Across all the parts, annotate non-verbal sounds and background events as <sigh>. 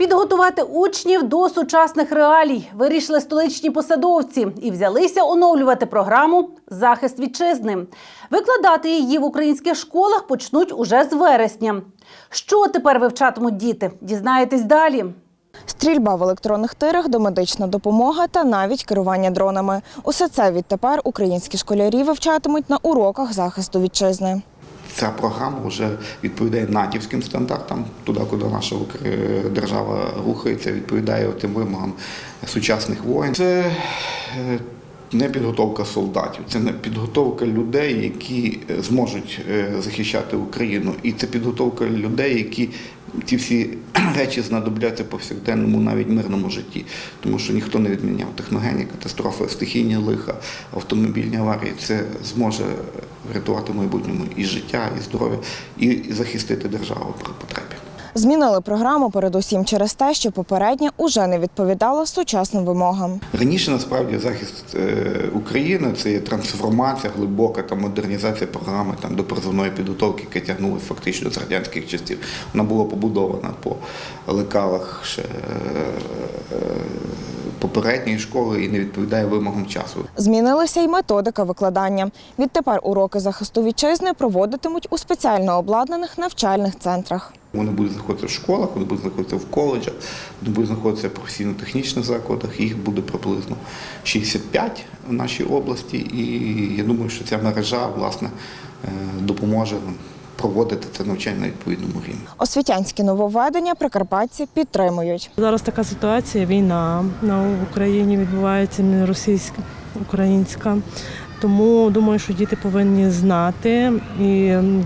Підготувати учнів до сучасних реалій вирішили столичні посадовці і взялися оновлювати програму Захист вітчизни. Викладати її в українських школах почнуть уже з вересня. Що тепер вивчатимуть діти? Дізнаєтесь далі. Стрільба в електронних тирах, домедична допомога та навіть керування дронами. Усе це відтепер українські школярі вивчатимуть на уроках захисту вітчизни. Ця програма вже відповідає натівським стандартам, туди, куди наша держава рухається, відповідає тим вимогам сучасних воїн. Це е, не підготовка солдатів, це не підготовка людей, які е, зможуть е, захищати Україну. І це підготовка людей, які ці всі <clears throat> речі знадобляться повсякденному, навіть мирному житті, тому що ніхто не відміняв техногенні катастрофи, стихійні лиха, автомобільні аварії. Це зможе врятувати в майбутньому і життя, і здоров'я, і захистити державу при потребі. Змінили програму передусім через те, що попередня уже не відповідала сучасним вимогам. Раніше насправді захист е, України це є трансформація, глибока та модернізація програми там до призовної підготовки, яка тягнулася фактично з радянських часів. Вона була побудована по лекалах ще е, попередньої школи і не відповідає вимогам часу. Змінилася й методика викладання. Відтепер уроки захисту вітчизни проводитимуть у спеціально обладнаних навчальних центрах. Вони будуть знаходитися в школах, вони будуть знаходитися в коледжах, вони будуть знаходитися в професійно-технічних закладах. Їх буде приблизно 65 в нашій області. І я думаю, що ця мережа власне е, допоможе нам проводити це навчання на відповідному рівні. Освітянські нововведення прикарпатці підтримують. Зараз така ситуація, війна на Україні відбувається не російська, українська. Тому думаю, що діти повинні знати,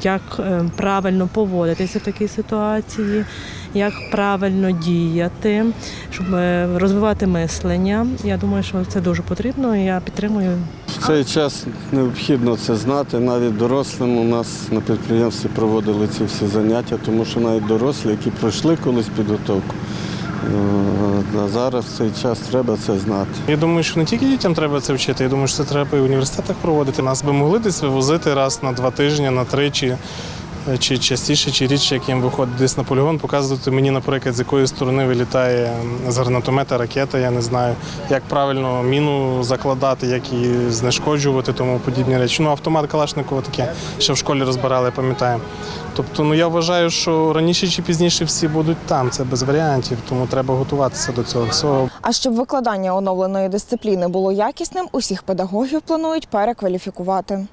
як е, правильно поводитися в такій ситуації, як правильно діяти, щоб е, розвивати мислення. Я думаю, що це дуже потрібно. і Я підтримую В цей час необхідно це знати. Навіть дорослим у нас на підприємстві проводили ці всі заняття, тому що навіть дорослі, які пройшли колись підготовку, а зараз цей час треба це знати. Я думаю, що не тільки дітям треба це вчити, я думаю, що це треба і в університетах проводити. Нас би могли десь вивозити раз на два тижні, на три чи, чи частіше, чи рідше, як їм виходить десь на полігон, показувати мені, наприклад, з якої сторони вилітає з гранатомета ракета, я не знаю, як правильно міну закладати, як її знешкоджувати, тому подібні речі. Ну, автомат Калашникова таке ще в школі розбирали, пам'ятаю. Тобто, ну я вважаю, що раніше чи пізніше всі будуть там, це без варіантів, тому треба готуватися до цього всього. А щоб викладання оновленої дисципліни було якісним, усіх педагогів планують перекваліфікувати.